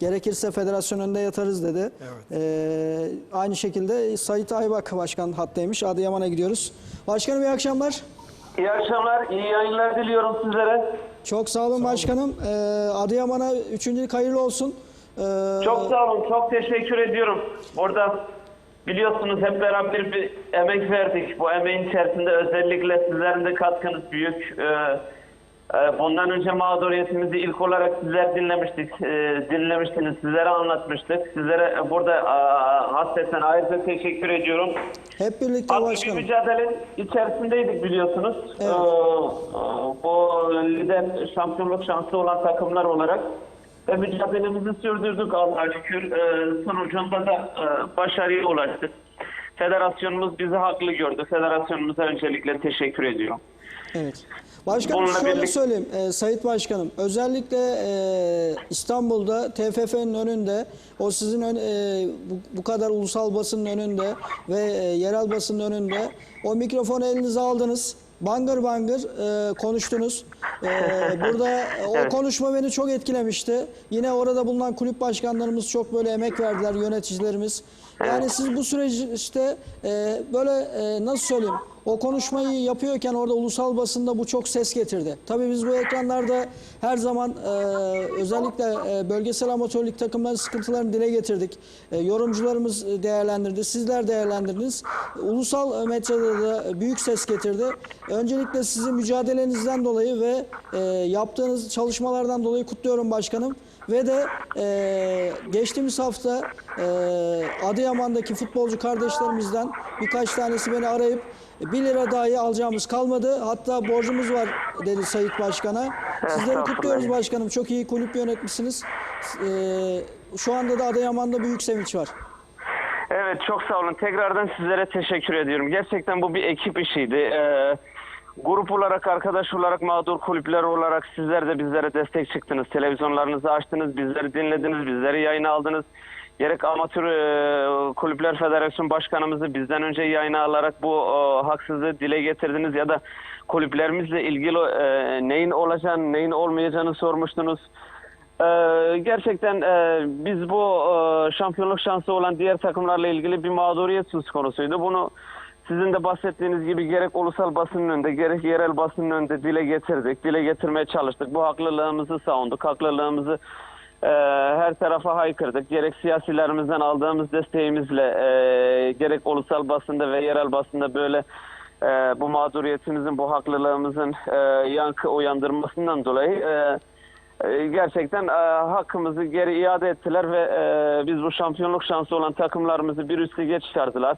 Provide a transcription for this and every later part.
Gerekirse federasyon önünde yatarız dedi. Ee, aynı şekilde Sait Aybak başkan hattaymış. Adıyaman'a gidiyoruz. Başkanım iyi akşamlar. İyi akşamlar, iyi yayınlar diliyorum sizlere. Çok sağ olun başkanım. Ee, Adıyaman'a üçüncülük hayırlı olsun. Ee, Çok sağ olun, çok teşekkür ediyorum. Burada biliyorsunuz hep beraber bir emek verdik. Bu emeğin içerisinde özellikle sizlerin de katkınız büyük. Ee, bundan önce mağduriyetimizi ilk olarak sizler dinlemiştik, e, dinlemiştiniz, sizlere anlatmıştık. Sizlere burada e, hasreten ayrıca teşekkür ediyorum. hep birlikte Haklı bir başkanım. mücadele içerisindeydik biliyorsunuz. Evet. Ee, bu lider şampiyonluk şansı olan takımlar olarak ve mücadelemizi sürdürdük Allah'a şükür. Ee, sonucunda da e, başarıya ulaştık. Federasyonumuz bizi haklı gördü. Federasyonumuza öncelikle teşekkür ediyorum. Evet. Başkanım Bununla şöyle birlikte- söyleyeyim e, Sayit Başkanım özellikle e, İstanbul'da TFF'nin önünde o sizin ön- e, bu, bu kadar ulusal basının önünde ve e, yerel basının önünde o mikrofonu elinize aldınız. Bangır bangır e, konuştunuz. E, burada e, o Evet. konuşma beni çok etkilemişti. Yine orada bulunan kulüp başkanlarımız çok böyle emek verdiler yöneticilerimiz. Yani siz bu süreçte e, böyle e, nasıl söyleyeyim o konuşmayı yapıyorken orada ulusal basında bu çok ses getirdi. Tabii biz bu ekranlarda her zaman e, özellikle e, bölgesel amatörlük takımların sıkıntılarını dile getirdik. E, yorumcularımız e, değerlendirdi, sizler değerlendirdiniz. Ulusal medyada da büyük ses getirdi. Öncelikle sizi mücadelenizden dolayı ve e, yaptığınız çalışmalardan dolayı kutluyorum başkanım. Ve de e, geçtiğimiz hafta e, Adıyaman'daki futbolcu kardeşlerimizden birkaç tanesi beni arayıp 1 lira dahi alacağımız kalmadı. Hatta borcumuz var dedi Sayit Başkan'a. Sizleri kutluyoruz başkanım. Çok iyi kulüp yönetmişsiniz. E, şu anda da Adıyaman'da büyük sevinç var. Evet çok sağ olun. Tekrardan sizlere teşekkür ediyorum. Gerçekten bu bir ekip işiydi. Ee, grup olarak, arkadaş olarak, mağdur kulüpler olarak sizler de bizlere destek çıktınız. Televizyonlarınızı açtınız, bizleri dinlediniz, bizleri yayına aldınız. Gerek Amatör e, Kulüpler Federasyon Başkanımızı bizden önce yayına alarak bu e, haksızlığı dile getirdiniz ya da kulüplerimizle ilgili e, neyin olacağını, neyin olmayacağını sormuştunuz. Ee, gerçekten e, biz bu e, şampiyonluk şansı olan diğer takımlarla ilgili bir mağduriyet söz konusuydu. Bunu sizin de bahsettiğiniz gibi gerek ulusal basının önünde gerek yerel basının önünde dile getirdik. Dile getirmeye çalıştık. Bu haklılığımızı savunduk. Haklılığımızı e, her tarafa haykırdık. Gerek siyasilerimizden aldığımız desteğimizle e, gerek ulusal basında ve yerel basında böyle e, bu mağduriyetimizin, bu haklılığımızın e, yankı uyandırmasından dolayı e, e, gerçekten e, hakkımızı geri iade ettiler ve e, biz bu şampiyonluk şansı olan takımlarımızı bir üst lige çıkardılar.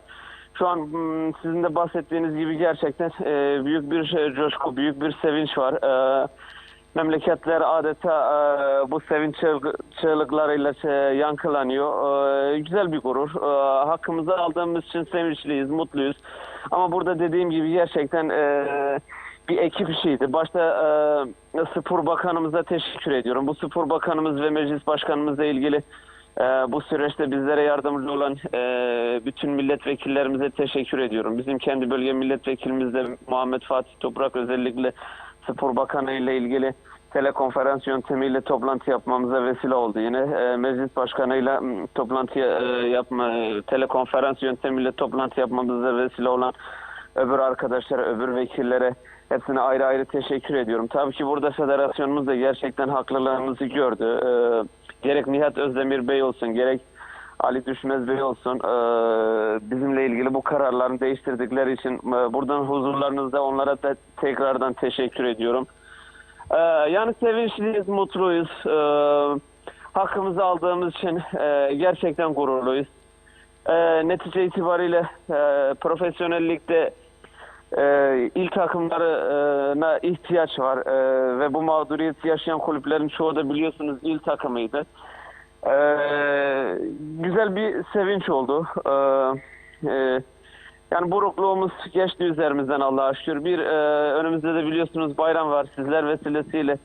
Şu an hmm, sizin de bahsettiğiniz gibi gerçekten e, büyük bir şey, coşku, büyük bir sevinç var. E, memleketler adeta e, bu sevinç çığlık- çığlıklarıyla şey, yankılanıyor. E, güzel bir gurur. E, hakkımızı aldığımız için sevinçliyiz, mutluyuz. Ama burada dediğim gibi gerçekten e, bir ekip işiydi. Başta e, spor bakanımıza teşekkür ediyorum. Bu spor bakanımız ve meclis başkanımızla ilgili e, bu süreçte bizlere yardımcı olan e, bütün milletvekillerimize teşekkür ediyorum. Bizim kendi bölge milletvekilimiz de Muhammed Fatih Toprak özellikle spor bakanı ile ilgili telekonferans yöntemiyle toplantı yapmamıza vesile oldu. Yine e, meclis başkanıyla toplantı e, yapma e, telekonferans yöntemiyle toplantı yapmamıza vesile olan öbür arkadaşlara, öbür vekillere hepsine ayrı ayrı teşekkür ediyorum. Tabii ki burada federasyonumuz da gerçekten haklılığımızı gördü. Ee, gerek Nihat Özdemir Bey olsun, gerek Ali Düşmez Bey olsun ee, bizimle ilgili bu kararlarını değiştirdikleri için e, buradan huzurlarınızda onlara da tekrardan teşekkür ediyorum. Ee, yani sevinçliyiz, mutluyuz. Ee, hakkımızı aldığımız için e, gerçekten gururluyuz. Ee, netice itibariyle e, profesyonellikte e, il takımlarına ihtiyaç var E, ve bu mağduriyet yaşayan kulüplerin çoğu da biliyorsunuz il takımıydı. E, güzel bir sevinç oldu. E, e, yani burukluğumuz geçti üzerimizden Allah'a şükür. Bir e, önümüzde de biliyorsunuz bayram var. Sizler vesilesiyle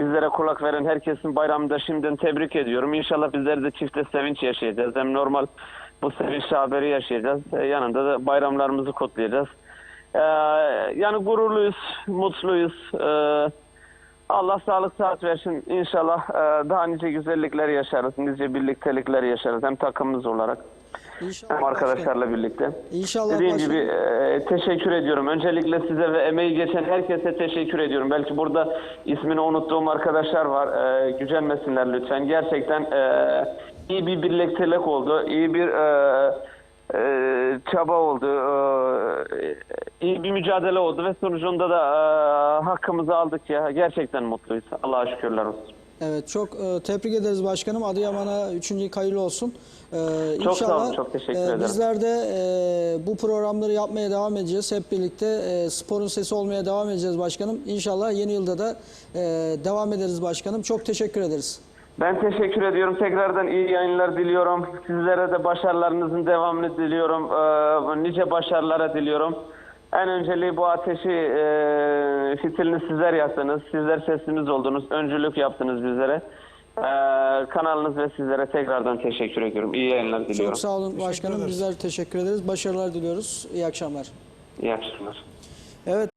bizlere kulak veren herkesin bayramını da şimdiden tebrik ediyorum. İnşallah bizler de çifte sevinç yaşayacağız. Hem normal bu sevinç haberi yaşayacağız. Yanında da bayramlarımızı kutlayacağız. Ee, yani gururluyuz, mutluyuz. Ee, Allah sağlık saat versin. İnşallah e, daha nice güzellikler yaşarız. Nice birliktelikler yaşarız. Hem takımımız olarak İnşallah hem başkanım. arkadaşlarla birlikte. İnşallah Dediğim başkanım. gibi e, teşekkür ediyorum. Öncelikle size ve emeği geçen herkese teşekkür ediyorum. Belki burada ismini unuttuğum arkadaşlar var. E, gücenmesinler lütfen. Gerçekten e, iyi bir birliktelik oldu. İyi bir e, e, çaba oldu. E, iyi bir mücadele oldu ve sonucunda da e, hakkımızı aldık ya. Gerçekten mutluyuz. Allah'a şükürler olsun. Evet çok e, tebrik ederiz başkanım. Adıyaman'a üçüncü hayırlı olsun. E, Çok sağ olun, çok teşekkür e, ederim. Bizler de e, bu programları yapmaya devam edeceğiz. Hep birlikte e, sporun sesi olmaya devam edeceğiz başkanım. İnşallah yeni yılda da e, devam ederiz başkanım. Çok teşekkür ederiz. Ben teşekkür ediyorum. Tekrardan iyi yayınlar diliyorum. Sizlere de başarılarınızın devamını diliyorum. Ee, nice başarılara diliyorum. En önceliği bu ateşi e, fitilini sizler yaktınız. Sizler sesimiz oldunuz. Öncülük yaptınız bizlere. Ee, kanalınız ve sizlere tekrardan teşekkür ediyorum. İyi yayınlar diliyorum. Çok sağ olun başkanım. Bizler teşekkür ederiz. Başarılar diliyoruz. İyi akşamlar. İyi akşamlar. Evet.